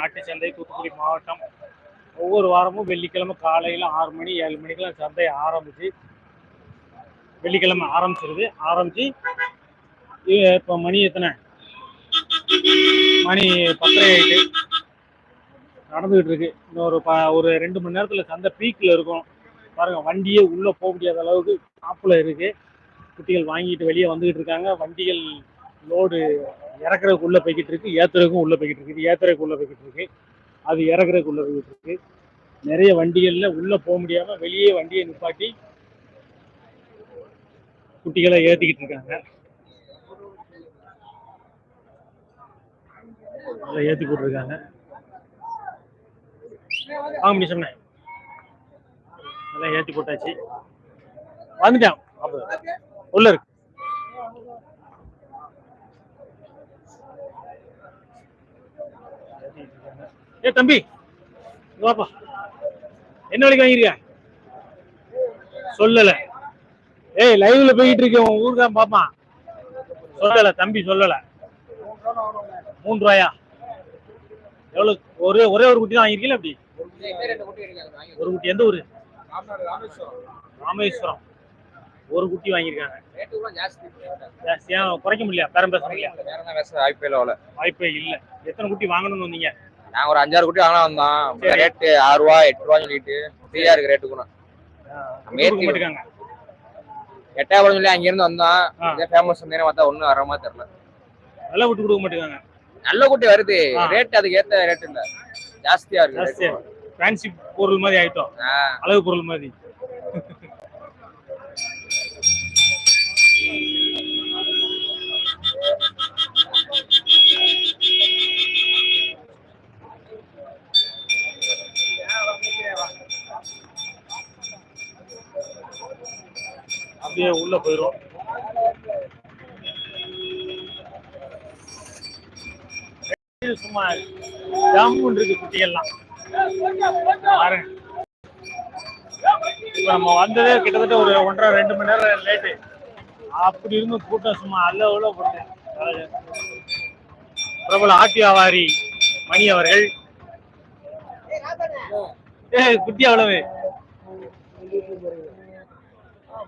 ஆட்டு சந்தை தூத்துக்குடி மாவட்டம். ஒவ்வொரு வாரமும் வெள்ளிக்கிழமை காலையில் ஆறு மணி ஏழு மணிக்கெல்லாம் சந்தை ஆரம்பிச்சு வெள்ளிக்கிழமை ஆரம்பிச்சிருது. ஆரம்பிச்சு இப்போ மணி எத்தனை? மணி பத்தரை ஆயிட்டு நடந்துகிட்டு இருக்கு இன்னொரு ப ஒரு ரெண்டு மணி நேரத்தில் சந்தை பீக்கில் இருக்கும். பாருங்க வண்டியே உள்ளே போக முடியாத அளவுக்கு காப்பில் இருக்கு. குட்டிகள் வாங்கிட்டு வெளியே வந்துகிட்டு இருக்காங்க வண்டிகள் லோடு இறக்குறதுக்குள்ள போய்கிட்டு இருக்கு ஏத்துறதுக்கும் உள்ள போய்கிட்டு இருக்கு இது போய்கிட்டு இருக்கு அது இறக்குறதுக்கு உள்ள போய்கிட்டு இருக்கு. நிறைய வண்டிகள்ல உள்ள போக முடியாம வெளியே வண்டியை நிப்பாட்டி குட்டிகளை ஏத்திக்கிட்டு இருக்காங்க. நல்லா ஏத்தி போட்டுருக்காங்க. வாங்க முடியும் சொன்னேன் ஏற்றி போட்டாச்சு. வந்துட்டேன். அப்ப உள்ள இருக்கு. ஏ தம்பி வாப்பா என்ன விலைக்கு வாங்கிருக்க சொல்லல ஏய் லைவ்ல போயிட்டு இருக்கேன் உன் ஊருக்கான் பாப்பா சொல்லல தம்பி சொல்லல மூணு ரூபாயா எவ்வளவு ஒரே ஒரே ஒரு குட்டி தான் வாங்கிருக்கீங்களா அப்படி ஒரு குட்டி எந்த ஊரு ராமேஸ்வரம் ஒரு குட்டி வாங்கியிருக்காங்க ஜாஸ்தியா குறைக்க முடியல பேரம் பேச முடியல வாய்ப்பே இல்ல எத்தனை குட்டி வாங்கணும்னு வந்தீங்க நாங்க ஒரு அஞ்சாறு குட்டி வாங்கலாம் வந்தோம். ரேட்டு ஆறு ரூபா எட்டு ரூபான்னு சொல்லிட்டு ஃப்ரீயா இருக்கு ரேட்டு கூட. எட்டாயிரம் சொல்லி அங்க இருந்து வந்தோம். இதே ஃபேமஸ் வந்தேன்னு பார்த்தா ஒண்ணும் வர மாதிரி தெரியல. விலை விட்டு கொடுக்க மாட்டேங்காங்க. நல்ல குட்டி வருது. ரேட் அதுக்கு ஏத்த ரேட் இல்ல. ஜாஸ்தியா இருக்கு. ஃபேன்சி பொருள் மாதிரி ஆயிட்டோம். அழகு பொருள் மாதிரி. அப்படியே உள்ள போயிரும். சும்மா ஜாமுன் இருக்கு குட்டிகள்லாம். பாருங்க. இப்ப நம்ம வந்ததே கிட்டத்தட்ட ஒரு ஒன்றரை ரெண்டு மணி நேரம் லேட்டு அப்படி இருந்து கூட்டம் சும்மா அல்ல உள்ள போட்டேன் பிரபல ஆட்டி வியாபாரி மணி அவர்கள். ஏ குட்டி அவ்வளவு.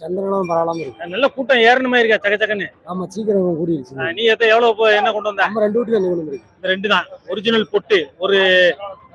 சந்திரனும் பரவாயில்லாம இருக்கு. நல்ல கூட்டம் ஏறணுமா இருக்கா சக சகன்னு. ஆமா சீக்கிரம் கூடிருச்சு. நீ எத்த எவ்வளவு என்ன கொண்டு வந்த? நம்ம ரெண்டு வீட்டுக்கு கொண்டு இருக்கு. இந்த ரெண்டு தான். ஒரிஜினல் பொட்டு ஒரு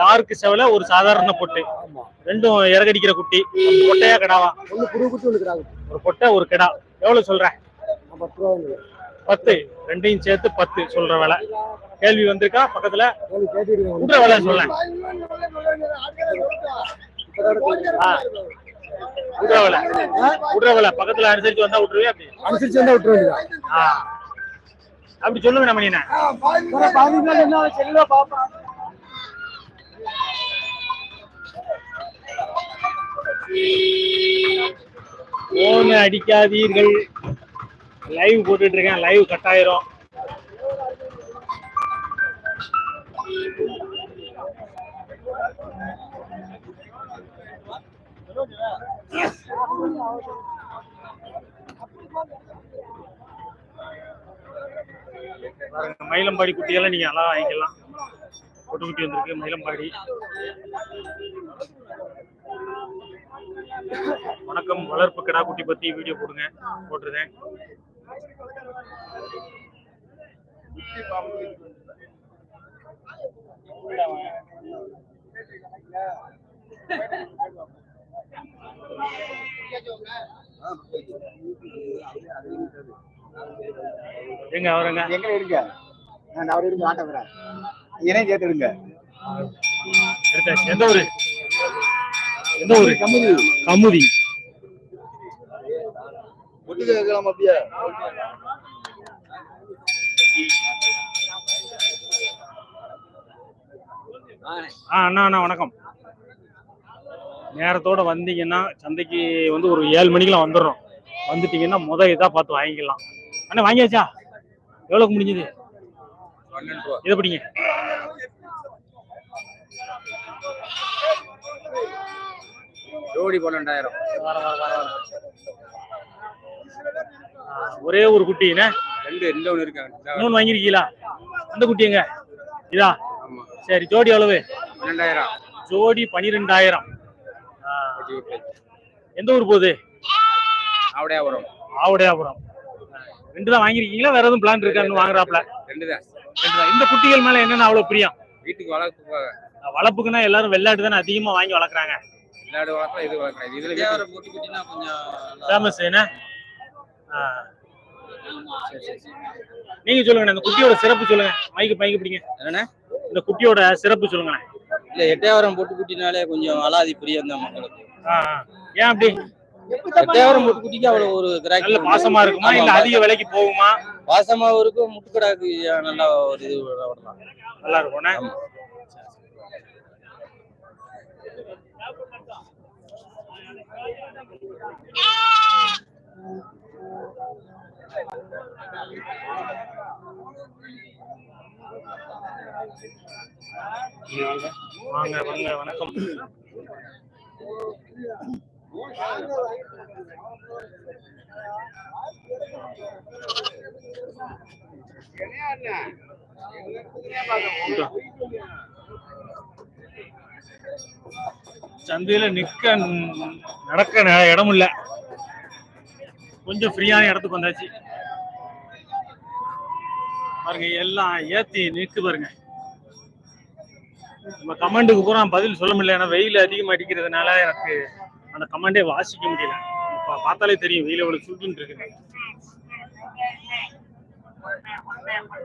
டார்க் செவல ஒரு சாதாரண பொட்டு. ஆமா. ரெண்டும் இறகடிக்கிற குட்டி பொட்டையா கிடாவா? ஒண்ணு புது குட்டி ஒண்ணு கிடாது ஒரு பொட்டை ஒரு கிடா. எவ்வளவு சொல்ற? பத்து ரூபா பத்து. ரெண்டையும் சேர்த்து பத்து சொல்ற விலை. கேள்வி வந்திருக்கா? பக்கத்துல? விலை சொல்ல ஆ. விட்ற விலை விட்ற விலை பக்கத்துல அனுசரிச்சு வந்தா விட்டுருவே அப்படி? அனுசரிச்சு வந்தா சொல்லுங்க நம்ம போன் அடிக்காதீர்கள். லைவ் போட்டுட்டு இருக்கேன். லைவ் கட் ஆயிரும். மயிலம்பாடி குட்டியெல்லாம் நீங்க நல்லா வாங்கிக்கலாம். பொட்டு குட்டி வந்திருக்கு மயிலம்பாடி. வணக்கம் வளர்ப்பு கிடா குட்டி பத்தி வீடியோ போடுங்க போட்டுருக்கேன். எங்க அவருங்க எங்க? இருங்க. நான் அவர் இருந்து ஆட்ட வரேன் இணையம் சேர்த்து விடுங்க எடுத்தாச்சு எந்த ஊரு? எந்த ஊரு? கம்முனு. கமுதி. ஒட்டுக்க கேட்கலாம் அப்படியே ஆ அண்ணா அண்ணா வணக்கம். நேரத்தோட வந்தீங்கன்னா சந்தைக்கு வந்து ஒரு ஏழு மணிக்கெல்லாம் வந்துடுறோம். வந்துட்டீங்கன்னா முத இதா பார்த்து வாங்கிக்கலாம். அண்ணா வாங்கியாச்சா? எவ்வளோக்கு முடிஞ்சது? இதை பிடிங்க. ஜோடி பன்னெண்டாயிரம். ஒரே ஒரு குட்டி என்ன ரெண்டு ரெண்டு ஒன்று இருக்காங்க இன்னொன்று வாங்கியிருக்கீங்களா? அந்த குட்டி எங்க? இதா? ஆமா. சரி ஜோடி எவ்வளவு? பன்னெண்டாயிரம். ஜோடி பனிரெண்டாயிரம். எந்த ஊர் போகுது? அப்படியே வரும் ஆவுடையாபுரம். ரெண்டு தான் வாங்கியிருக்கீங்களா? வேற எதுவும் பிளான் இருக்கான்னு வாங்குறாப்ல ரெண்டு தான் ரெண்டு தான். இந்த குட்டிகள் மேல என்னென்ன அவ்வளவு பிரியம்? வீட்டுக்கு வளர்ப்பு வளர்ப்புக்குன்னா எல்லாரும் வெள்ளாட்டு தானே அதிகமா வாங்கி வளர்க்குறாங்க. விளையாடு வளர்க்கலாம் இது வளர்க்கலாம். இதுல வீட்டுக்கு போட்டு குட்டினா கொஞ்சம் ஃபேமஸ் என்ன? ஆ. நீங்க சொல்லுங்க இந்த குட்டியோட சிறப்பு சொல்லுங்க. மைக்கு மைக்கு பிடிங்க. என்னண்ணே? இந்த குட்டியோட சிறப்பு சொல்லுங்க இல்ல எட்டையாவரம் போட்டு குட்டினாலே கொஞ்சம் அலாதி பிரியம் தான் மக்களுக்கு. ஏன் அப்படி? எட்டையாவரம் போட்டு குட்டிக்கு அவ்வளவு ஒரு கிராக்கி நல்ல பாசமா இருக்குமா? இல்ல அதிக விலைக்கு போகுமா? பாசமாவும் இருக்கும் முட்டுக்கடாக்கு நல்லா ஒரு இது வரலாம் நல்லா இருக்கும்ண்ணே வாங்க வாங்க வணக்கம். சந்தையில நிக்க நடக்க இடம் இல்ல கொஞ்சம் ஃப்ரீயான இடத்துக்கு வந்தாச்சு. பாருங்க எல்லாம் ஏத்தி நிற்கு பாருங்க. நம்ம கமெண்ட்டுக்கு பூரா பதில் சொல்ல முடியல ஏன்னா வெயில் அதிகமாக அடிக்கிறதுனால எனக்கு அந்த கமெண்டே வாசிக்க முடியல. பார்த்தாலே தெரியும் வெயில் எவ்வளவு சுட்டுன்னு இருக்கு. மயிலம்பாடி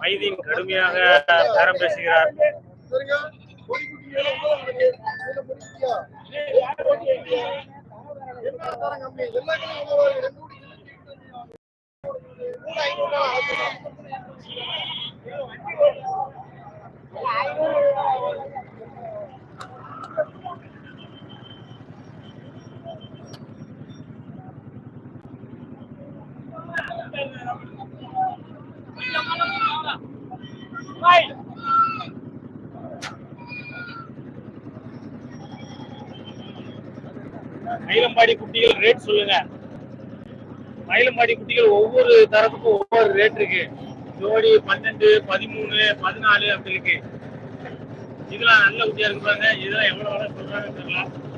மைதீன் கடுமையாக பேரம் பேசுகிறார். சரிங்க பொடி குட்டி வேணும் போது உங்களுக்கு இதுல பொடி குட்டியா பொடி குட்டியா? என்ன தரம் கம்மி எல்லா கடையும் ஒண்ணு தான். ரெண்டு குட்டி மூணு ஐநூறு தான் ஆகுது. மயிலம்பாடி குட்டிகள் ரேட் சொல்லுங்க. மயிலம்பாடி குட்டிகள் ஒவ்வொரு தரத்துக்கும் ஒவ்வொரு ரேட் இருக்கு. ஜோடி பன்னெண்டு பதிமூணு பதினாலு அப்படி இருக்கு. இதெல்லாம் நல்ல குட்டியா இருக்கு பாருங்க. இதெல்லாம் எவ்வளவு சொல்றாங்க சொல்றாங்கன்னு தெரியல.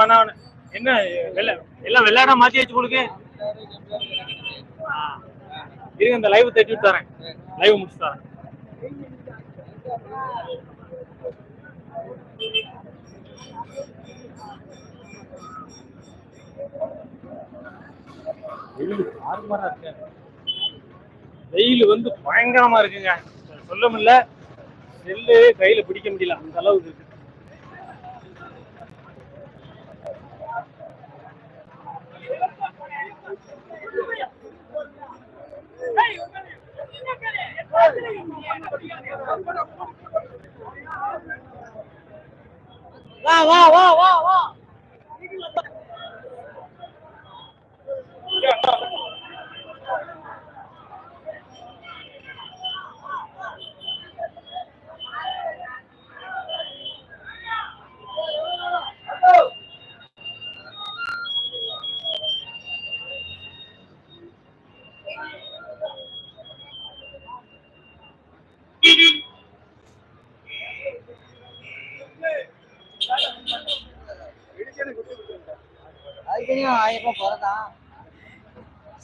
வேணாம் வேணாம் என்ன எல்லாம் விளையாட மாத்தி வச்சு கொடுக்கு இருங்க இந்த லைவ் தட்டி விட்டு லைவ் முடிச்சு தரேன் வெயில் வந்து பயங்கரமா இருக்குங்க. சொல்ல முடியல. நெல்லு கையில பிடிக்க முடியல. அந்த அளவுக்கு இருக்கு. わわわわわ அதுக்கு ஆயிரம் ரூபாய் போறதா?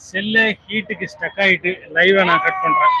செல்லு ஹீட்டுக்கு ஸ்டக் ஆயிட்டு லைவை நான் கட் பண்றேன்.